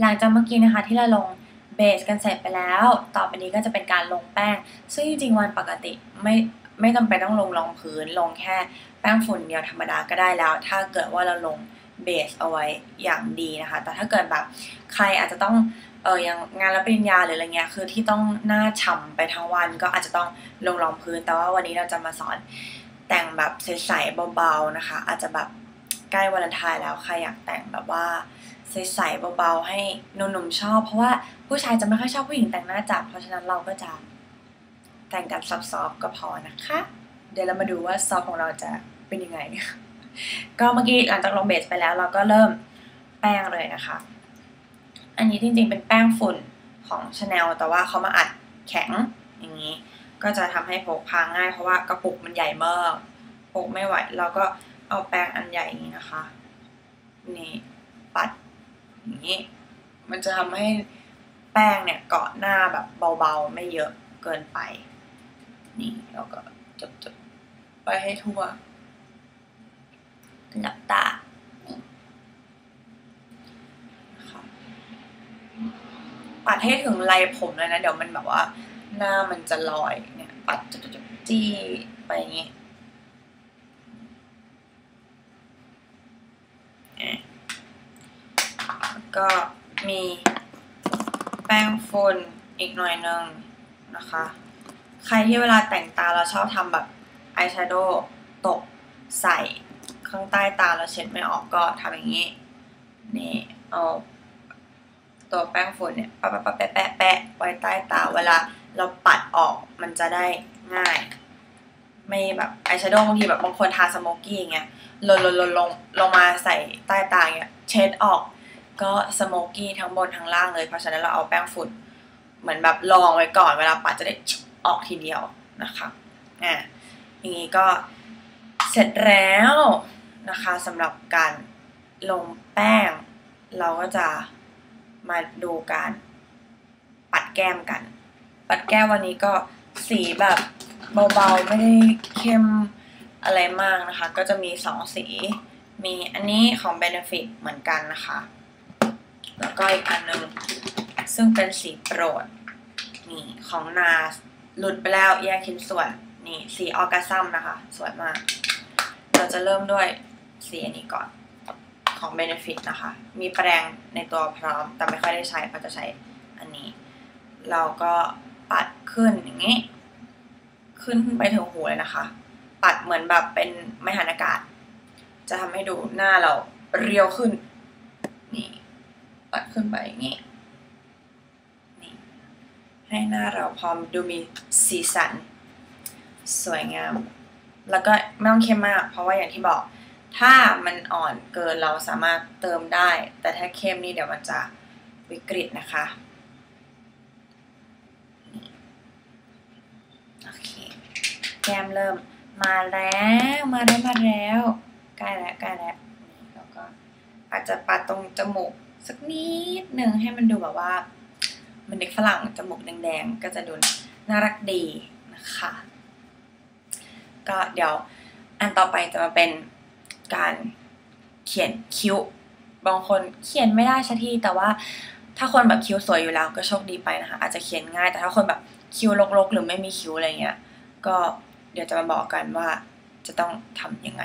หลังจากเมื่อกี้นะคะที่เราลงเบสกันเสร็จไปแล้ว ต่อไปนี้ก็จะเป็นการลงแป้ง ซึ่งจริงๆวันปกติไม่ไม่จำเป็นต้องลงรองพื้นลงแค่แป้งฝุ่นเดียวธรรมดาก็ได้แล้ว ถ้าเกิดว่าเราลงเบสเอาไว้อย่างดีนะคะ แต่ถ้าเกิดแบบใครอาจจะต้องเอออย่างงานรับปริญญาหรืออะไรเงี้ยคือที่ต้องหน้าฉ่ำไปทั้งวันก็อาจจะต้องลงรองพื้น แต่ว่าวันนี้เราจะมาสอนแต่งแบบใสๆเบาๆนะคะ อาจจะแบบ ใกล้วาเลนไทน์แล้วใครอยากแต่งแบบว่าใสๆเบาๆให้หนุ่มๆชอบ เพราะว่าผู้ชายจะไม่ค่อยชอบผู้หญิงแต่งหน้าจัดเพราะฉะนั้นเราก็จะแต่งกันซอฟๆก็พอนะคะ เดี๋ยวเรามาดูว่าซอฟของเราจะเป็นยังไงก็เมื่อกี้หลังจากลงเบสไปแล้ว เราก็เริ่มแป้งเลยนะคะ อันนี้จริงๆเป็นแป้งฝุ่นของ Chanel แต่ว่าเขามาอัดแข็งอย่างนี้ ก็จะทำให้พกพาง่ายเพราะว่ากระปุกมันใหญ่มากพกไม่ไหว เราก็ เอาแป้งอันใหญ่นี้นะคะ นี่ปัดอย่างนี้ มันจะทำให้แป้งเนี่ยเกาะหน้าแบบเบาๆ ไม่เยอะเกินไป นี่แล้วก็จบๆ ไปให้ทั่วหลับตาปัดให้ถึงไหลผมเลยนะ เดี๋ยวมันแบบว่า หน้ามันจะลอยเนี่ย ปัดจุดๆจี้ไปอย่างงี้ ก็มีแป้งฝุ่นอีกหน่อยหนึ่งนะคะ ใครที่เวลาแต่งตาเราชอบทำแบบอายแชโดว์ตกใส่ข้างใต้ตาเราเช็ดไม่ออกก็ทำอย่างนี้ นี่เอาตัวแป้งฝุ่นเนี่ยปะปะปะแปะแปะแปะไว้ใต้ตาเวลาเราปัดออกมันจะได้ง่าย ไม่แบบอายแชโดว์บางทีแบบบางคนทาสโมกี้อย่างเงี้ยลนลนลนลงลงมาใส่ใต้ตาเงี้ยเช็ดออก ก็สโมกกี้ทั้งบนทั้งล่างเลยเพราะฉะนั้นเราเอาแป้งฝุ่นเหมือนแบบลองไว้ก่อนเวลาปัดจะได้ออกทีเดียวนะคะอะอย่างนี้ก็เสร็จแล้วนะคะสำหรับการลงแป้ง เราก็จะมาดูการปัดแก้มกัน ปัดแก้มวันนี้ก็สีแบบเบาๆ ไม่ได้เข้มอะไรมากนะคะ ก็จะมีสองสี มีอันนี้ของ Benefit เหมือนกันนะคะ แล้วก็อีกอันนึง ซึ่งเป็นสีโปรด นี่ของนาหลุดไปแล้วแยกชิ้นส่วน นี่สีออกัซัมนะคะ สวยมาก เราจะเริ่มด้วยสีอันนี้ก่อนของ Benefit นะคะ มีแปรงในตัวพร้อม แต่ไม่ค่อยได้ใช้เพราะจะใช้อันนี้ เราก็ปัดขึ้นอย่างนี้ ขึ้นไปถึงหูเลยนะคะ ปัดเหมือนแบบเป็นไม่หันอากาศ จะทำให้ดูหน้าเราเรียวขึ้นัดขึ้นไปอย่างนี้นี่ให้หน้าเราพร้อมดูมีสีสัน สวยงาม แล้วก็ไม่ต้องเข้มมาก เพราะว่าอย่างที่บอก ถ้ามันอ่อนเกินเราสามารถเติมได้ แต่ถ้าเข้มนี่เดี๋ยวมันจะวิกฤตนะคะโอเคแก้มเริ่มมาแล้วมาแล้วมาแล้วใกล้แล้วใกล้แล้วแล้วก็อาจจะปัดตรงจมูก สักนิดหนึ่งให้มันดูแบบว่ามันเด็กฝรั่งจมูกแดงๆ ก็จะดูน่ารักดีนะคะ ก็เดี๋ยวอันต่อไปจะมาเป็นการเขียนคิ้ว บางคนเขียนไม่ได้ชัทีแต่ว่าถ้าคนแบบคิ้วสวยอยู่แล้วก็โชคดีไปนะคะ อาจจะเขียนง่าย แต่ถ้าคนแบบคิ้วรกๆ หรือไม่มีคิ้วอะไรเงี้ย ก็เดี๋ยวจะมาบอกกันว่าจะต้องทำยังไง